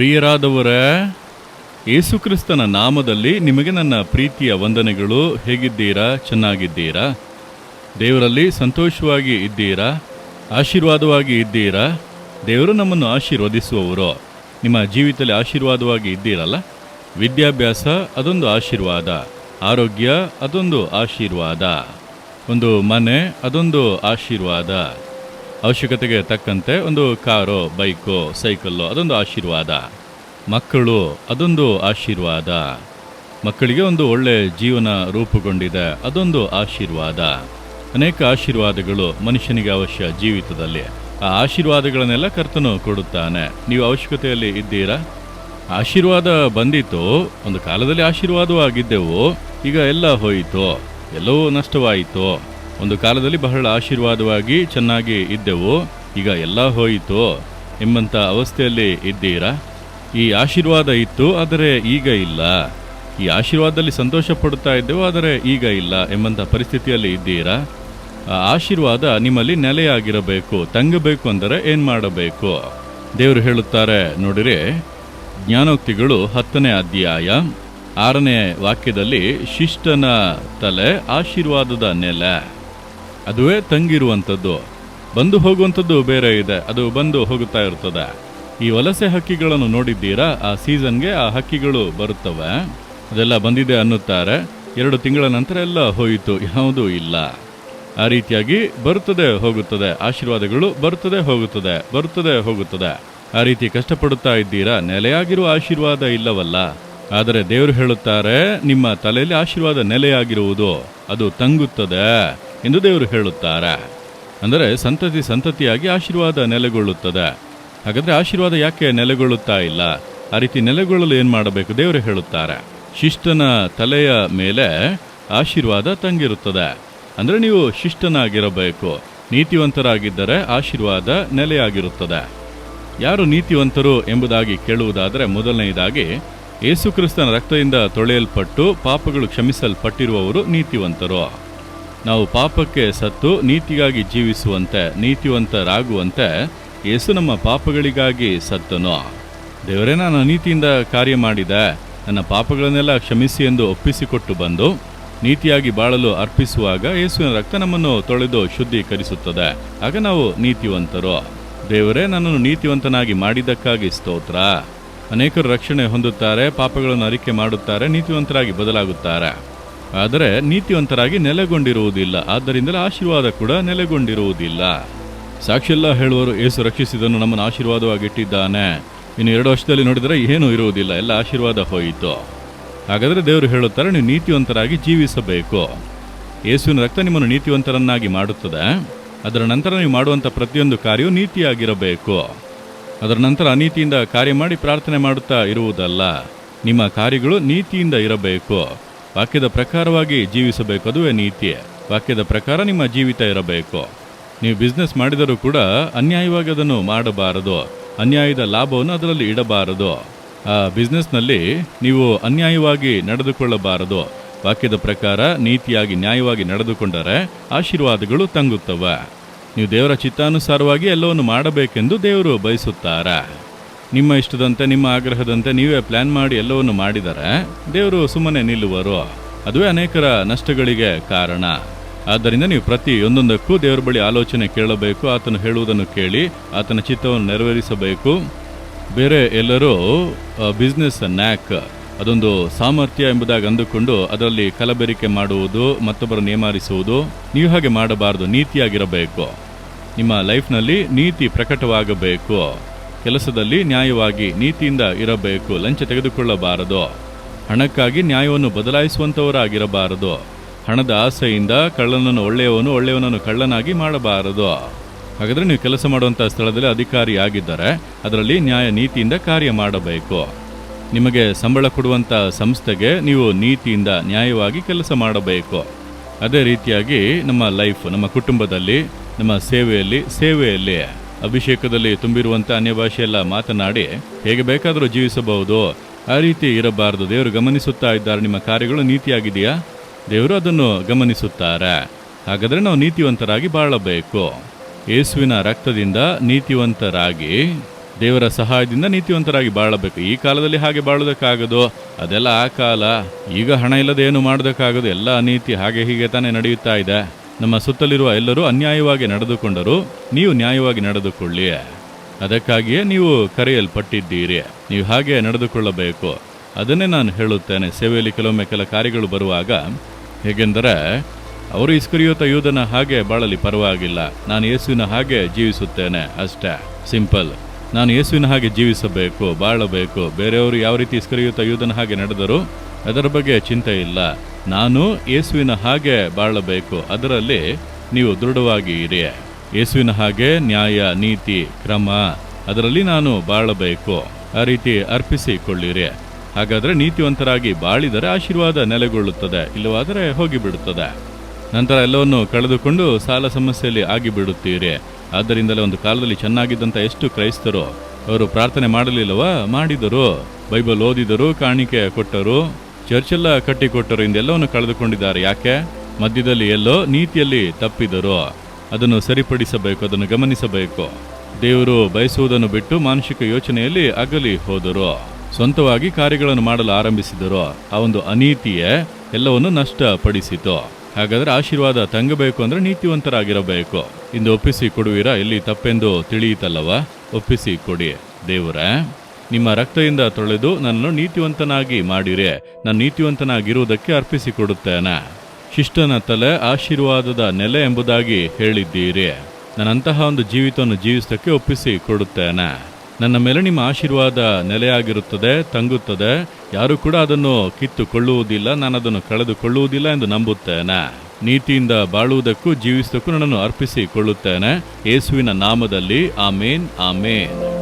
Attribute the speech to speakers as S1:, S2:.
S1: ಪ್ರಿಯರಾದವರೇ, ಯೇಸುಕ್ರಿಸ್ತನ ನಾಮದಲ್ಲಿ ನಿಮಗೆ ನನ್ನ ಪ್ರೀತಿಯ ವಂದನೆಗಳು ಹೇಗಿದ್ದೀರಾ? ಚೆನ್ನಾಗಿದ್ದೀರಾ? ದೇವರಲ್ಲಿ ಸಂತೋಷವಾಗಿ ಇದ್ದೀರಾ? ಆಶೀರ್ವಾದವಾಗಿ ಇದ್ದೀರಾ? ದೇವರು ನಮ್ಮನ್ನು ಆಶೀರ್ವದಿಸುವವರು. ನಿಮ್ಮ ಜೀವಿತದಲ್ಲಿ ಆಶೀರ್ವಾದವಾಗಿ ಇದ್ದೀರಲ್ಲ? ವಿದ್ಯಾಭ್ಯಾಸ, ಅದೊಂದು ಆಶೀರ್ವಾದ. ಆರೋಗ್ಯ, ಅದೊಂದು ಆಶೀರ್ವಾದ. ಒಂದು ಮನೆ, ಅದೊಂದು ಆಶೀರ್ವಾದ. ಅವಶ್ಯಕತೆಗೆ ತಕ್ಕಂತೆ ಒಂದು ಕಾರೋ, ಬೈಕೋ, ಸೈಕಲ್ಲೋ, ಅದೊಂದು ಆಶೀರ್ವಾದ. ಮಕ್ಕಳು ಅದೊಂದು ಆಶೀರ್ವಾದ. ಮಕ್ಕಳಿಗೆ ಒಂದು ಒಳ್ಳೆ ಜೀವನ ರೂಪುಗೊಂಡಿದೆ, ಅದೊಂದು ಆಶೀರ್ವಾದ. ಅನೇಕ ಆಶೀರ್ವಾದಗಳು ಮನುಷ್ಯನಿಗೆ ಅವಶ್ಯ ಜೀವಿತದಲ್ಲಿ. ಆ ಆಶೀರ್ವಾದಗಳನ್ನೆಲ್ಲ ಕರ್ತನು ಕೊಡುತ್ತಾನೆ. ನೀವು ಅವಶ್ಯಕತೆಯಲ್ಲಿ ಇದ್ದೀರಾ? ಆಶೀರ್ವಾದ ಬಂದಿತ್ತು, ಒಂದು ಕಾಲದಲ್ಲಿ ಆಶೀರ್ವಾದವಾಗಿದ್ದೆವು ಈಗ ಎಲ್ಲ ಹೋಯಿತು, ಎಲ್ಲವೂ ನಷ್ಟವಾಯಿತು. ಒಂದು ಕಾಲದಲ್ಲಿ ಬಹಳ ಆಶೀರ್ವಾದವಾಗಿ ಚೆನ್ನಾಗಿ ಇದ್ದೆವು, ಈಗ ಎಲ್ಲ ಹೋಯಿತು. ಎಂಬಂಥ ಅವಸ್ಥೆಯಲ್ಲಿ ಇದ್ದೀರಾ? ಈ ಆಶೀರ್ವಾದ ಇತ್ತು, ಆದರೆ ಈಗ ಇಲ್ಲ. ಈ ಆಶೀರ್ವಾದದಲ್ಲಿ ಸಂತೋಷ ಪಡುತ್ತಾ ಇದ್ದೆವು, ಆದರೆ ಈಗ ಇಲ್ಲ. ಎಂಬಂಥ ಪರಿಸ್ಥಿತಿಯಲ್ಲಿ ಇದ್ದೀರಾ? ಆ ಆಶೀರ್ವಾದ ನಿಮ್ಮಲ್ಲಿ ನೆಲೆಯಾಗಿರಬೇಕು, ತಂಗಬೇಕು ಅಂದರೆ ಏನು ಮಾಡಬೇಕು? ದೇವರು ಹೇಳುತ್ತಾರೆ, ನೋಡಿರಿ, ಜ್ಞಾನೋಕ್ತಿಗಳು ಹತ್ತನೇ ಅಧ್ಯಾಯ, ಆರನೇ ವಾಕ್ಯದಲ್ಲಿ ಶಿಷ್ಟನ ತಲೆ ಆಶೀರ್ವಾದದ ನೆಲೆ. ಅದುವೇ ತಂಗಿರುವಂಥದ್ದು. ಬಂದು ಹೋಗುವಂಥದ್ದು ಬೇರೆ ಇದೆ, ಅದು ಬಂದು ಹೋಗುತ್ತಾ ಇರ್ತದೆ. ಈ ವಲಸೆ ಹಕ್ಕಿಗಳನ್ನು ನೋಡಿದ್ದೀರಾ? ಆ ಸೀಸನ್ಗೆ ಆ ಹಕ್ಕಿಗಳು ಬರುತ್ತವೆ. ಅದೆಲ್ಲ ಬಂದಿದೆ ಅನ್ನುತ್ತಾರೆ. ಎರಡು ತಿಂಗಳ ನಂತರ ಎಲ್ಲ ಹೋಯಿತು. ಯಾವುದೂ ಇಲ್ಲ. ಆ ರೀತಿಯಾಗಿ ಬರುತ್ತದೆ, ಹೋಗುತ್ತದೆ. ಆಶೀರ್ವಾದಗಳು ಬರುತ್ತದೆ, ಹೋಗುತ್ತದೆ ಬರುತ್ತದೆ, ಹೋಗುತ್ತದೆ. ಆ ರೀತಿ ಕಷ್ಟಪಡುತ್ತಾ ಇದ್ದೀರಾ? ನೆಲೆಯಾಗಿರುವ ಆಶೀರ್ವಾದ ಇಲ್ಲವಲ್ಲ. ಆದರೆ ದೇವರು ಹೇಳುತ್ತಾರೆ, ನಿಮ್ಮ ತಲೆಯಲ್ಲಿ ಆಶೀರ್ವಾದ ನೆಲೆಯಾಗಿರುವುದು, ಅದು ತಂಗುತ್ತದೆ ಎಂದು ದೇವರು ಹೇಳುತ್ತಾರೆ. ಅಂದರೆ ಸಂತತಿ ಸಂತತಿಯಾಗಿ ಆಶೀರ್ವಾದ ನೆಲೆಗೊಳ್ಳುತ್ತದೆ. ಹಾಗಾದ್ರೆ ಆಶೀರ್ವಾದ ಯಾಕೆ ನೆಲೆಗೊಳ್ಳುತ್ತಾ ಇಲ್ಲ? ಆ ರೀತಿ ನೆಲೆಗೊಳ್ಳಲು ಏನು ಮಾಡಬೇಕು? ದೇವರು ಹೇಳುತ್ತಾರೆ, ಶಿಷ್ಟನ ತಲೆಯ ಮೇಲೆ ಆಶೀರ್ವಾದ ತಂಗಿರುತ್ತದೆ. ಅಂದರೆ ನೀವು ಶಿಷ್ಟನಾಗಿರಬೇಕು, ನೀತಿವಂತರಾಗಿದ್ದರೆ ಆಶೀರ್ವಾದ ನೆಲೆಯಾಗಿರುತ್ತದೆ. ಯಾರು ನೀತಿವಂತರು ಎಂಬುದಾಗಿ ಕೇಳುವುದಾದರೆ ಮೊದಲನೆಯದಾಗಿ ಯೇಸುಕ್ರಿಸ್ತನ ರಕ್ತದಿಂದ ತೊಳೆಯಲ್ಪಟ್ಟು ಪಾಪಗಳು ಕ್ಷಮಿಸಲ್ಪಟ್ಟಿರುವವರು ನೀತಿವಂತರು. ನಾವು ಪಾಪಕ್ಕೆ ಸತ್ತು ನೀತಿಗಾಗಿ ಜೀವಿಸುವಂತೆ, ನೀತಿವಂತರಾಗುವಂತೆ ಯೇಸು ನಮ್ಮ ಪಾಪಗಳಿಗಾಗಿ ಸತ್ತನು. ದೇವರೇ, ನಾನು ನೀತಿಯಿಂದ ಕಾರ್ಯ ಮಾಡಿದೆ. ನನ್ನ ಪಾಪಗಳನ್ನೆಲ್ಲ ಕ್ಷಮಿಸಿ ಎಂದು ಒಪ್ಪಿಸಿಕೊಟ್ಟು ಬಂದು, ನೀತಿಯಾಗಿ ಬಾಳಲು ಅರ್ಪಿಸುವಾಗ ಯೇಸುವಿನ ರಕ್ತ ನಮ್ಮನ್ನು ತೊಳೆದು ಶುದ್ಧೀಕರಿಸುತ್ತದೆ. ಆಗ ನಾವು ನೀತಿವಂತರು. ದೇವರೇ, ನನ್ನನ್ನು ನೀತಿವಂತನಾಗಿ ಮಾಡಿದ್ದಕ್ಕಾಗಿ ಸ್ತೋತ್ರ. ಅನೇಕರು ರಕ್ಷಣೆ ಹೊಂದುತ್ತಾರೆ, ಪಾಪಗಳನ್ನು ಅರಿಕೆ ಮಾಡುತ್ತಾರೆ, ನೀತಿವಂತರಾಗಿ ಬದಲಾಗುತ್ತಾರೆ. ಆದರೆ ನೀತಿವಂತರಾಗಿ ನೆಲೆಗೊಂಡಿರುವುದಿಲ್ಲ. ಆದ್ದರಿಂದಲೇ ಆಶೀರ್ವಾದ ಕೂಡ ನೆಲೆಗೊಂಡಿರುವುದಿಲ್ಲ. ಸಾಕ್ಷಿಯೆಲ್ಲ ಹೇಳುವರು, ಏಸು ರಕ್ಷಿಸಿದನು, ನಮ್ಮನ್ನು ಆಶೀರ್ವಾದವಾಗಿಟ್ಟಿದ್ದಾನೆ. ಇನ್ನು ಎರಡು ವರ್ಷದಲ್ಲಿ ನೋಡಿದರೆ ಏನೂ ಇರುವುದಿಲ್ಲ, ಎಲ್ಲ ಆಶೀರ್ವಾದ ಹೋಯಿತು. ಹಾಗಾದರೆ ದೇವರು ಹೇಳುತ್ತಾರೆ, ನೀವು ನೀತಿವಂತರಾಗಿ ಜೀವಿಸಬೇಕು. ಯೇಸುವಿನ ರಕ್ತ ನಿಮ್ಮನ್ನು ನೀತಿವಂತರನ್ನಾಗಿ ಮಾಡುತ್ತದೆ. ಅದರ ನಂತರ ನೀವು ಮಾಡುವಂಥ ಪ್ರತಿಯೊಂದು ಕಾರ್ಯವು ನೀತಿಯಾಗಿರಬೇಕು. ಅದರ ನಂತರ ಅನೀತಿಯಿಂದ ಕಾರ್ಯ ಮಾಡಿ ಪ್ರಾರ್ಥನೆ ಮಾಡುತ್ತಾ ಇರುವುದಲ್ಲ. ನಿಮ್ಮ ಕಾರ್ಯಗಳು ನೀತಿಯಿಂದ ಇರಬೇಕು. ವಾಕ್ಯದ ಪ್ರಕಾರವಾಗಿ ಜೀವಿಸಬೇಕು, ಅದುವೇ ನೀತಿ. ವಾಕ್ಯದ ಪ್ರಕಾರ ನಿಮ್ಮ ಜೀವಿತ ಇರಬೇಕು. ನೀವು ಬಿಸ್ನೆಸ್ ಮಾಡಿದರೂ ಕೂಡ ಅನ್ಯಾಯವಾಗಿ ಅದನ್ನು ಮಾಡಬಾರದು. ಅನ್ಯಾಯದ ಲಾಭವನ್ನು ಅದರಲ್ಲಿ ಇಡಬಾರದು. ಆ ಬಿಸ್ನೆಸ್ನಲ್ಲಿ ನೀವು ಅನ್ಯಾಯವಾಗಿ ನಡೆದುಕೊಳ್ಳಬಾರದು. ವಾಕ್ಯದ ಪ್ರಕಾರ ನೀತಿಯಾಗಿ ನ್ಯಾಯವಾಗಿ ನಡೆದುಕೊಂಡರೆ ಆಶೀರ್ವಾದಗಳು ತಂಗುತ್ತವೆ. ನೀವು ದೇವರ ಚಿತ್ತಾನುಸಾರವಾಗಿ ಎಲ್ಲವನ್ನು ಮಾಡಬೇಕೆಂದು ದೇವರು ಬಯಸುತ್ತಾರೆ. ನಿಮ್ಮ ಇಷ್ಟದಂತೆ, ನಿಮ್ಮ ಆಗ್ರಹದಂತೆ ನೀವೇ ಪ್ಲ್ಯಾನ್ ಮಾಡಿ ಎಲ್ಲವನ್ನು ಮಾಡಿದರೆ ದೇವರು ಸುಮ್ಮನೆ ನಿಲ್ಲುವರು. ಅದುವೇ ಅನೇಕರ ನಷ್ಟಗಳಿಗೆ ಕಾರಣ. ಆದ್ದರಿಂದ ನೀವು ಪ್ರತಿ ಒಂದೊಂದಕ್ಕೂ ದೇವರ ಬಳಿ ಆಲೋಚನೆ ಕೇಳಬೇಕು, ಆತನು ಹೇಳುವುದನ್ನು ಕೇಳಿ, ಆತನ ಚಿತ್ತವನ್ನು ನೆರವೇರಿಸಬೇಕು. ಬೇರೆ ಎಲ್ಲರೂ ಬಿಸ್ನೆಸ್ ನ್ಯಾಕ್ ಅದೊಂದು ಸಾಮರ್ಥ್ಯ ಎಂಬುದಾಗಿ ಅಂದುಕೊಂಡು ಅದರಲ್ಲಿ ಕಲಬೆರಿಕೆ ಮಾಡುವುದು ಮತ್ತೊಬ್ಬರು ನೇಮಾರಿಸುವುದು ನೀವು ಹಾಗೆ ಮಾಡಬಾರದು, ನೀತಿಯಾಗಿರಬೇಕು. ನಿಮ್ಮ ಲೈಫ್ನಲ್ಲಿ ನೀತಿ ಪ್ರಕಟವಾಗಬೇಕು. ಕೆಲಸದಲ್ಲಿ ನ್ಯಾಯವಾಗಿ ನೀತಿಯಿಂದ ಇರಬೇಕು, ಲಂಚ ತೆಗೆದುಕೊಳ್ಳಬಾರದು. ಹಣಕ್ಕಾಗಿ ನ್ಯಾಯವನ್ನು ಬದಲಾಯಿಸುವಂಥವರಾಗಿರಬಾರದು ಹಣದ ಆಸೆಯಿಂದ ಕಳ್ಳನನ್ನು ಒಳ್ಳೆಯವನು ಒಳ್ಳೆಯವನನ್ನು ಕಳ್ಳನಾಗಿ ಮಾಡಬಾರದು. ಹಾಗಾದರೆ ನೀವು ಕೆಲಸ ಮಾಡುವಂಥ ಸ್ಥಳದಲ್ಲಿ ಅಧಿಕಾರಿ ಆಗಿದ್ದರೆ ಅದರಲ್ಲಿ ನ್ಯಾಯ ನೀತಿಯಿಂದ ಕಾರ್ಯ ಮಾಡಬೇಕು. ನಿಮಗೆ ಸಂಬಳ ಕೊಡುವಂಥ ಸಂಸ್ಥೆಗೆ ನೀವು ನೀತಿಯಿಂದ ನ್ಯಾಯವಾಗಿ ಕೆಲಸ ಮಾಡಬೇಕು. ಅದೇ ರೀತಿಯಾಗಿ ನಮ್ಮ ಲೈಫ್, ನಮ್ಮ ಕುಟುಂಬದಲ್ಲಿ, ನಮ್ಮ ಸೇವೆಯಲ್ಲಿ ಸೇವೆಯಲ್ಲಿ ಅಭಿಷೇಕದಲ್ಲಿ ತುಂಬಿರುವಂಥ ಅನ್ಯ ಭಾಷೆಯೆಲ್ಲ ಮಾತನಾಡಿ ಹೇಗೆ ಬೇಕಾದರೂ ಜೀವಿಸಬಹುದು. ಆ ರೀತಿ ಇರಬಾರದು. ದೇವರು ಗಮನಿಸುತ್ತಾ ಇದ್ದಾರೆ. ನಿಮ್ಮ ಕಾರ್ಯಗಳು ನೀತಿಯಾಗಿದೆಯಾ? ದೇವರು ಅದನ್ನು ಗಮನಿಸುತ್ತಾರೆ. ಹಾಗಾದರೆ ನಾವು ನೀತಿವಂತರಾಗಿ ಬಾಳಬೇಕು. ಯೇಸುವಿನ ರಕ್ತದಿಂದ ನೀತಿವಂತರಾಗಿ, ದೇವರ ಸಹಾಯದಿಂದ ನೀತಿವಂತರಾಗಿ ಬಾಳಬೇಕು. ಈ ಕಾಲದಲ್ಲಿ ಹಾಗೆ ಬಾಳೋದಕ್ಕಾಗದು ಅದೆಲ್ಲ ಆ ಕಾಲ. ಈಗ ಹಣ ಇಲ್ಲದೆ ಏನು ಮಾಡೋದಕ್ಕಾಗದು ಎಲ್ಲ ನೀತಿ ಹಾಗೆ ಹೀಗೆ ತಾನೇ ನಡೆಯುತ್ತಾ ಇದೆ. ನಮ್ಮ ಸುತ್ತಲಿರುವ ಎಲ್ಲರೂ ಅನ್ಯಾಯವಾಗಿ ನಡೆದುಕೊಂಡರು. ನೀವು ನ್ಯಾಯವಾಗಿ ನಡೆದುಕೊಳ್ಳಿ. ಅದಕ್ಕಾಗಿಯೇ ನೀವು ಕರೆಯಲ್ಪಟ್ಟಿದ್ದೀರಿ. ನೀವು ಹಾಗೆ ನಡೆದುಕೊಳ್ಳಬೇಕು. ಅದನ್ನೇ ನಾನು ಹೇಳುತ್ತೇನೆ. ಸೇವೆಯಲ್ಲಿ ಕೆಲವೊಮ್ಮೆ ಕೆಲ ಕಾರ್ಯಗಳು ಬರುವಾಗ ಹೇಗೆಂದರೆ, ಅವರು ಇಸ್ಕರಿಯೋತ ಯೂದನ ಹಾಗೆ ಬಾಳಲಿ ಪರವಾಗಿಲ್ಲ. ನಾನು ಯೇಸುವಿನ ಹಾಗೆ ಜೀವಿಸುತ್ತೇನೆ ಅಷ್ಟೇ. ಸಿಂಪಲ್. ನಾನು ಯೇಸುವಿನ ಹಾಗೆ ಜೀವಿಸಬೇಕು, ಬಾಳಬೇಕು. ಬೇರೆಯವರು ಯಾವ ರೀತಿ ಇಸ್ಕರಿಯುತ ಯೂದನ ಹಾಗೆ ನಡೆದರು ಅದರ ಬಗ್ಗೆ ಚಿಂತೆ ಇಲ್ಲ. ನಾನು ಯೇಸುವಿನ ಹಾಗೆ ಬಾಳಬೇಕು. ಅದರಲ್ಲಿ ನೀವು ದೃಢವಾಗಿ ಇರಿ. ಯೇಸುವಿನ ಹಾಗೆ ನ್ಯಾಯ, ನೀತಿ, ಕ್ರಮ, ಅದರಲ್ಲಿ ನಾನು ಬಾಳಬೇಕು. ಆ ರೀತಿ ಅರ್ಪಿಸಿಕೊಳ್ಳಿರಿ. ಹಾಗಾದರೆ ನೀತಿವಂತರಾಗಿ ಬಾಳಿದರೆ ಆಶೀರ್ವಾದ ನೆಲೆಗೊಳ್ಳುತ್ತದೆ, ಇಲ್ಲವಾದರೆ ಹೋಗಿಬಿಡುತ್ತದೆ. ನಂತರ ಎಲ್ಲವನ್ನು ಕಳೆದುಕೊಂಡು ಸಾಲ ಸಮಸ್ಯೆಯಲ್ಲಿ ಆಗಿಬಿಡುತ್ತೀರಿ. ಆದ್ದರಿಂದಲೇ ಒಂದು ಕಾಲದಲ್ಲಿ ಚೆನ್ನಾಗಿದ್ದಂಥ ಎಷ್ಟು ಕ್ರೈಸ್ತರು ಅವರು ಪ್ರಾರ್ಥನೆ ಮಾಡಲಿಲ್ಲವಾ? ಮಾಡಿದರು. ಬೈಬಲ್ ಓದಿದರು, ಕಾಣಿಕೆ ಕೊಟ್ಟರು, ಚರ್ಚೆಲ್ಲ ಕಟ್ಟಿಕೊಟ್ಟರು, ಇಂದೆಲ್ಲವನ್ನು ಕಳೆದುಕೊಂಡಿದ್ದಾರೆ. ಯಾಕೆ? ಮಧ್ಯದಲ್ಲಿ ಎಲ್ಲೋ ನೀತಿಯಲ್ಲಿ ತಪ್ಪಿದರು. ಅದನ್ನು ಸರಿಪಡಿಸಬೇಕು, ಅದನ್ನು ಗಮನಿಸಬೇಕು. ದೇವರು ಬಯಸುವುದನ್ನು ಬಿಟ್ಟು ಮಾನಸಿಕ ಯೋಚನೆಯಲ್ಲಿ ಅಗಲಿ ಹೋದರು. ಸ್ವಂತವಾಗಿ ಕಾರ್ಯಗಳನ್ನು ಮಾಡಲು ಆರಂಭಿಸಿದರು ಆ ಒಂದು ಅನೀತಿಯೇ ಎಲ್ಲವನ್ನು ನಷ್ಟಪಡಿಸಿತು. ಹಾಗಾದರೆ ಆಶೀರ್ವಾದ ತಂಗಬೇಕು ಅಂದ್ರೆ ನೀತಿವಂತರಾಗಿರಬೇಕು. ಇಂದು ಒಪ್ಪಿಸಿ ಕೊಡುವಿರಾ ಇಲ್ಲಿ ತಪ್ಪೆಂದು ತಿಳಿಯಿತಲ್ಲವ? ಒಪ್ಪಿಸಿ ಕೊಡಿ. ದೇವರೇ, ನಿಮ್ಮ ರಕ್ತದಿಂದ ತೊಳೆದು ನನ್ನನ್ನು ನೀತಿವಂತನಾಗಿ ಮಾಡಿರಿ. ನಾನು ನೀತಿವಂತನಾಗಿರುವುದಕ್ಕೆ ಅರ್ಪಿಸಿ ಕೊಡುತ್ತೇನೆ. ಶಿಷ್ಟನ ತಲೆ ಆಶೀರ್ವಾದದ ನೆಲೆ ಎಂಬುದಾಗಿ ಹೇಳಿದ್ದೀರಿ. ನನ್ನಂತಹ ಒಂದು ಜೀವಿತವನ್ನು ಜೀವಿಸಕ್ಕೆ ಒಪ್ಪಿಸಿ ಕೊಡುತ್ತೇನೆ. ನನ್ನ ಮೇಲೆ ನಿಮ್ಮ ಆಶೀರ್ವಾದ ನೆಲೆಯಾಗಿರುತ್ತದೆ, ತಂಗುತ್ತದೆ. ಯಾರು ಕೂಡ ಅದನ್ನು ಕಿತ್ತುಕೊಳ್ಳುವುದಿಲ್ಲ, ನಾನು ಅದನ್ನು ಕಳೆದುಕೊಳ್ಳುವುದಿಲ್ಲ ಎಂದು ನಂಬುತ್ತೇನೆ. ನೀತಿಯಿಂದ ಬಾಳುವುದಕ್ಕೂ, ಜೀವಿಸುವುದಕ್ಕೂ ನನ್ನನ್ನು ಅರ್ಪಿಸಿಕೊಳ್ಳುತ್ತೇನೆ. ಯೇಸುವಿನ ನಾಮದಲ್ಲಿ, ಆಮೇನ್ ಆಮೇನ್.